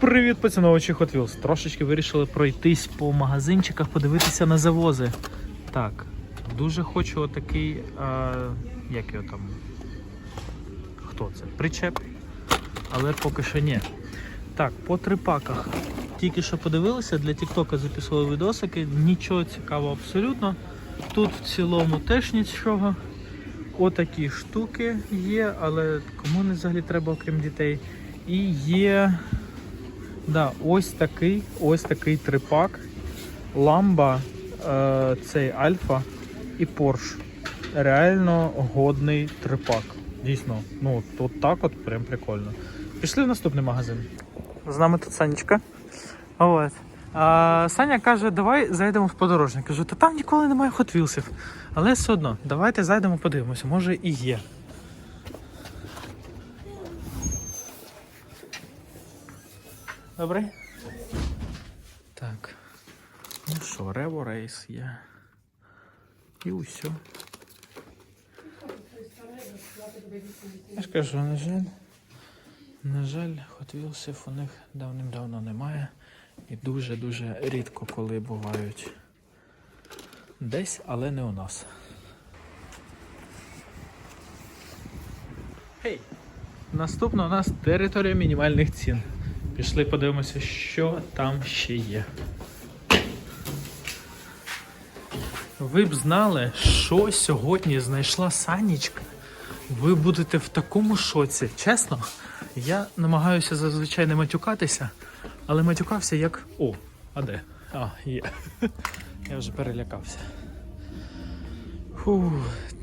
Привіт, поціновувачі Hot Wheels. Трошечки вирішили пройтись по магазинчиках, подивитися на завози. Так, дуже хочу отакий. А, як його там? Хто це? Причеп. Але поки що ні. Так, по трипаках. Тільки що подивилися, для Тіктока записували відосики. Нічого цікавого абсолютно. Тут в цілому теж нічого. Отакі штуки є, але кому не взагалі треба, окрім дітей. І є да, ось такий, ось такий трипак. Ламба, е, цей Альфа і Порш. Реально годний трипак. Дійсно, ну тут так от прям прикольно. Пішли в наступний магазин. З нами тут Санечка. От. А, Саня каже, давай зайдемо в подорожник. Кажу, та там ніколи немає Wheels'ів. Але все одно, давайте зайдемо, подивимося, може і є. Добре? Так. Ну що, Рево Рейс є. І усьо. Я ж кажу, на жаль, на жаль, Wheels'ів у них давним-давно немає. І дуже-дуже рідко коли бувають десь, але не у нас. Хей! Наступна у нас територія мінімальних цін. Пішли подивимося, що там ще є. Ви б знали, що сьогодні знайшла Санічка. Ви будете в такому шоці. Чесно, я намагаюся зазвичай не матюкатися, але матюкався як. О, а де? А, є. Я вже перелякався. Фу,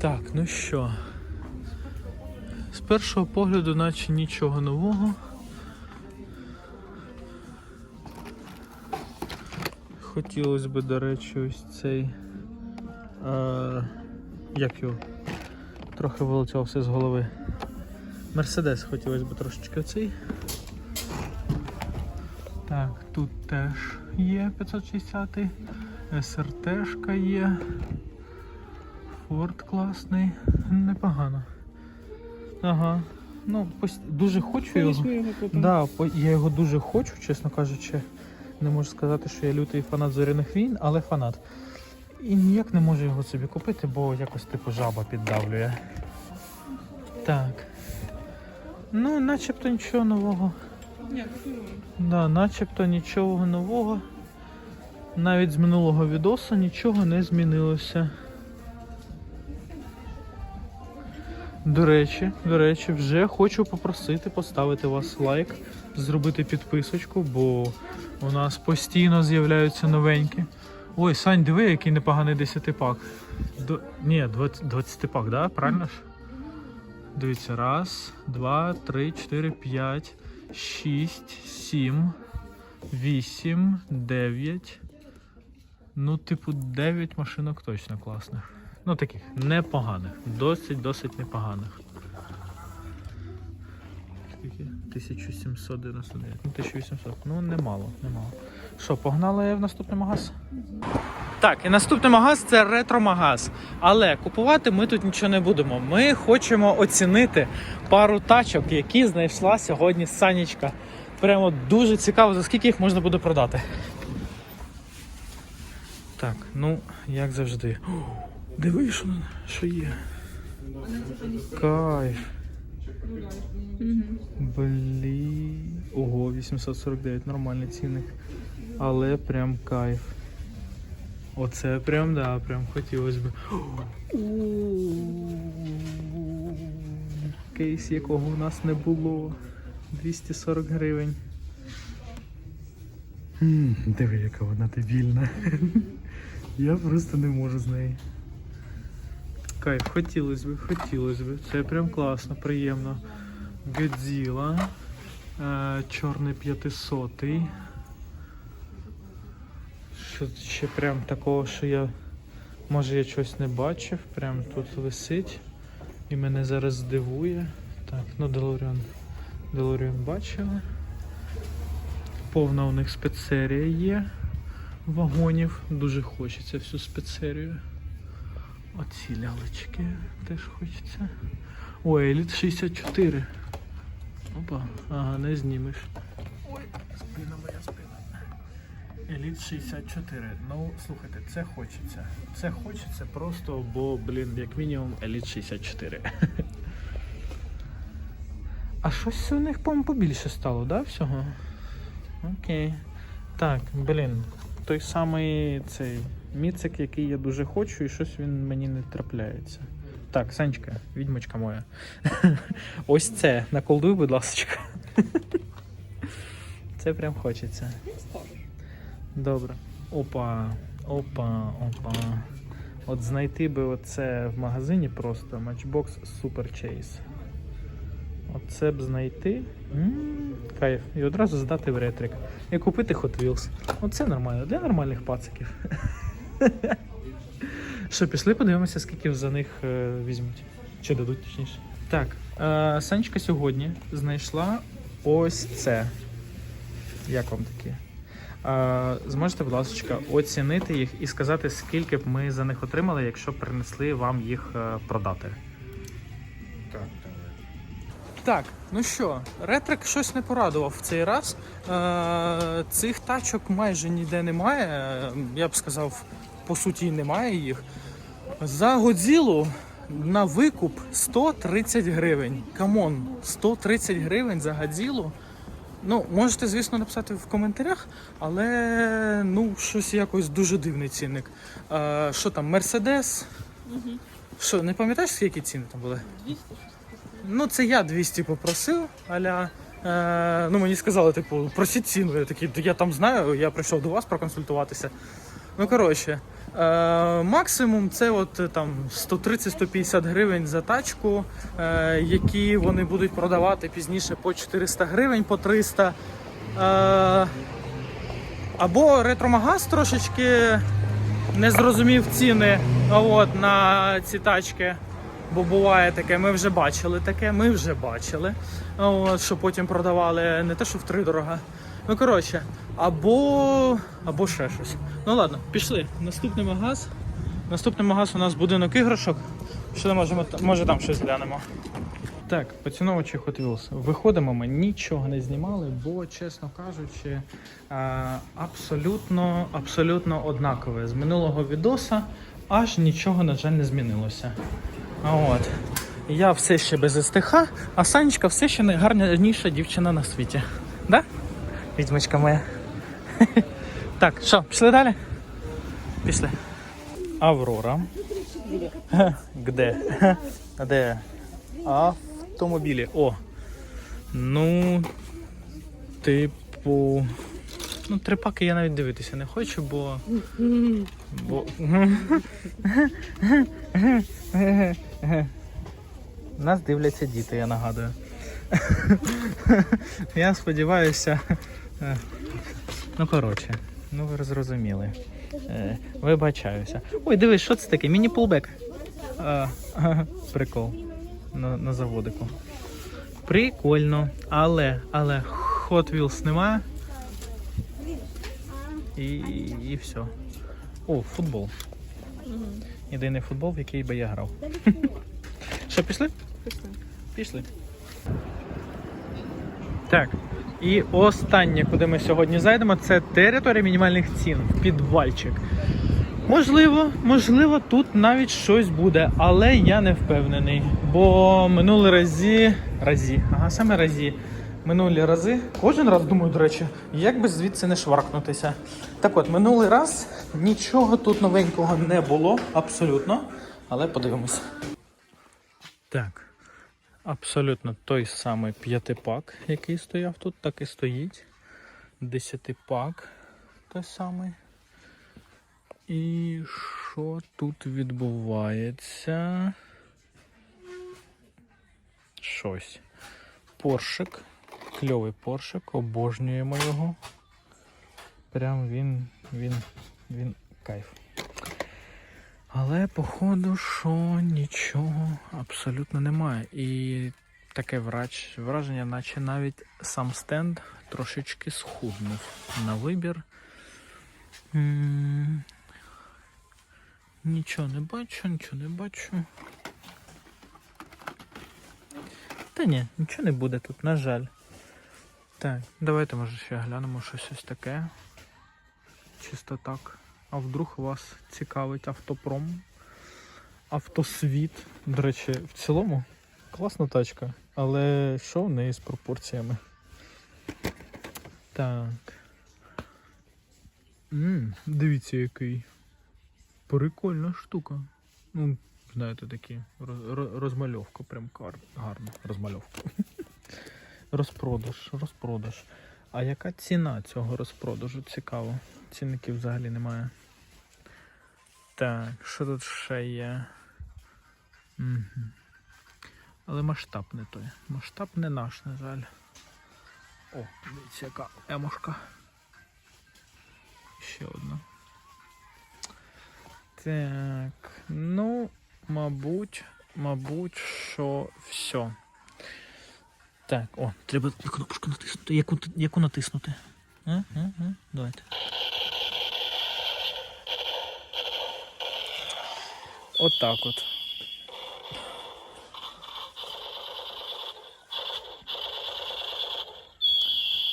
так, ну що. З першого погляду, наче нічого нового. Хотілося б, до речі, ось цей. Е, як його? Трохи вилетіло все з голови. Мерседес хотілося б трошечки оцей. Так, тут теж є 560 СРТшка є. Форд класний. Непогано. Ага. Ну, дуже хочу його. Да, я його дуже хочу, чесно кажучи. Не можу сказати, що я лютий фанат зоряних війн, але фанат. І ніяк не можу його собі купити, бо якось типу жаба піддавлює. Так. Ну, начебто нічого нового. Да, начебто нічого нового. Навіть з минулого відосу нічого не змінилося. До речі, до речі, вже хочу попросити поставити вас лайк, зробити підписочку, бо у нас постійно з'являються новенькі. Ой, Сань, диви, який непоганий 10 пак. До... Ні, 20, 20 пак, да? Правильно ж? Дивіться, раз, два, три, чотири, п'ять, шість, сім, вісім, дев'ять. Ну, типу, 9 машинок точно класних. Ну, таких непоганих. Досить-досить непоганих. Скільки? 1799. Ну, 1800. Ну, немало, немало. Що, погнали в наступний магаз? Так, і наступний магаз це ретро-магаз. Але купувати ми тут нічого не будемо. Ми хочемо оцінити пару тачок, які знайшла сьогодні Санічка. Прямо дуже цікаво, за скільки їх можна буде продати. Так, ну, як завжди. О, Диви, що, що є. Кайф. Блін. Ого, 849, нормальний цінник. Але прям кайф. Оце прям, да, прям хотілося б. Кейс, якого у нас не було. 240 гривень. Диви, яка вона дебільна. Я просто не можу з неї. Кайф, хотілося б, хотілося б. Це прям класно, приємно. Годзіла. Е, чорний 500. Що ще прям такого, що я. Може я щось не бачив, прям тут висить. І мене зараз здивує. Так, ну Делоріон. Делоріон бачили. Повна у них спецсерія є вагонів. Дуже хочеться всю спецсерію. Оці лялечки теж хочеться. Ой, Еліт 64. Опа, ага, не знімеш. Ой, Elite 64. Ну, слухайте, це хочеться. Це хочеться просто, бо, блін, як мінімум Elite 64. А щось у них, по-моєму, побільше стало, да, всього? Окей. Так, блін, той самий цей міцик, який я дуже хочу, і щось він мені не трапляється. Так, Санечка, відьмочка моя. Ось це, наколдуй, будь ласка. Це прям хочеться. Добре. Опа, опа, опа. От знайти би оце в магазині просто Matchbox Super Chase. Оце б знайти. м кайф. І одразу здати в ретрик. І купити Hot Wheels. Оце нормально, для нормальних пациків. Що, пішли подивимося, скільки за них е, візьмуть. Чи дадуть точніше. Так, е, Санечка сьогодні знайшла ось це. Як вам такі? Е, зможете, будь ласка, оцінити їх і сказати, скільки б ми за них отримали, якщо принесли вам їх продати. Так. Так, ну що, ретрик щось не порадував в цей раз. Цих тачок майже ніде немає. Я б сказав, по суті, немає їх. За Годзілу на викуп 130 гривень. Камон, 130 гривень за Годзілу. Ну, можете, звісно, написати в коментарях, але ну, щось якось дуже дивний цінник. Е, що там, Мерседес? Що, не пам'ятаєш, скільки ціни там були? 200 Ну, це я 200 попросив, аля. Е, ну, мені сказали, типу, просіть ціну. Я такий, я там знаю, я прийшов до вас проконсультуватися. Ну, коротше, максимум це от е, там 130-150 гривень за тачку, е, які вони будуть продавати пізніше по 400 гривень, по 300. Е, або ретромагаз трошечки не зрозумів ціни от, на ці тачки. Бо буває таке, ми вже бачили таке, ми вже бачили. Що потім продавали не те, що втридорога. Ну, коротше, або, або ще щось. Ну ладно, пішли. Наступний магаз. Наступний магаз у нас будинок іграшок. Що можемо, може там щось глянемо. Так, поціновувачі Hot Wheels. Виходимо, ми нічого не знімали, бо, чесно кажучи, абсолютно, абсолютно однакове. З минулого відоса аж нічого, на жаль, не змінилося. От. Я все ще без СТХ, а Санечка все ще найгарніша дівчина на світі. Да? Відьмочка моя. Так, що, пішли далі? Пішли. Аврора. Где? А Де? Автомобілі. О. Ну, типу. Ну, трипаки я навіть дивитися не хочу, бо. бо... Нас дивляться діти, я нагадую. Я сподіваюся. е, Ну, коротше, ну ви зрозуміли. Е, Вибачаюся. Ой, дивись, що це таке? Міні-пулбек. А, Прикол. На, на заводику. Прикольно. Але, але Hot Wheels немає. І, і все. О, футбол. Єдиний футбол, в який би я грав. Що, пішли? Пішли. Так. І останнє, куди ми сьогодні зайдемо, це територія мінімальних цін, підвальчик. Можливо, можливо, тут навіть щось буде, але я не впевнений. Бо минулі разі. Разі, ага, саме разі. Минулі рази. Кожен раз думаю, до речі, як би звідси не шваркнутися. Так от, минулий раз нічого тут новенького не було, абсолютно. Але подивимось. Так. Абсолютно той самий п'ятипак, який стояв тут, так і стоїть. Десятипак той самий. І що тут відбувається? Щось. Поршик. Кльовий поршик, обожнюємо його. Прям він, він, він кайф. Але, походу, що нічого абсолютно немає. І таке враження, наче навіть сам стенд трошечки схуднув на вибір. Нічого не бачу, нічого не бачу. Та ні, нічого не буде тут, на жаль. Так, давайте може ще глянемо щось ось таке. чисто так. А вдруг вас цікавить автопром, автосвіт. До речі, в цілому класна тачка, але що в неї з пропорціями? Так. м дивіться, який. Прикольна штука. Ну, знаєте, такі роз- роз- розмальовка, прям гарна розмальовка. Розпродаж, розпродаж. А яка ціна цього розпродажу? Цікаво. Цінників взагалі немає. Так, що тут ще є? Угу. Але масштаб не той. Масштаб не наш, на жаль. О, дивіться, яка емошка. Ще одна. Так, ну, мабуть, мабуть, що все. Так, о, треба кнопочку натиснути. Яку, яку натиснути? А? А? А? Давайте. От.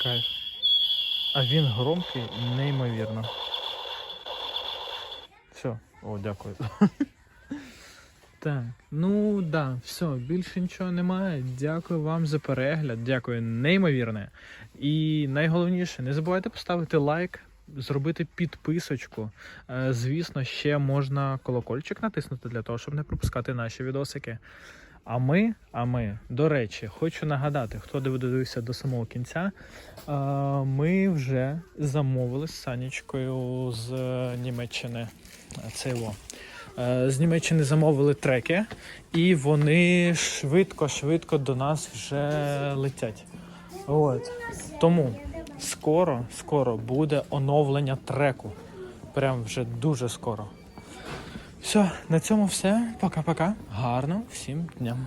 Кайф. А він громкий, неймовірно. Все, о, дякую. Так, ну да, все, більше нічого немає. Дякую вам за перегляд. Дякую, неймовірне. І найголовніше, не забувайте поставити лайк, зробити підписочку. Е, Звісно, ще можна колокольчик натиснути для того, щоб не пропускати наші відосики. А ми, а ми, до речі, хочу нагадати, хто дивився до самого кінця. е, Ми вже замовили з Санічкою з Німеччини. Це його. Е, З Німеччини замовили треки, і вони швидко-швидко до нас вже летять. От. Тому скоро, скоро буде оновлення треку. Прям вже дуже скоро. Все, на цьому все. Пока-пока. Гарно всім дням.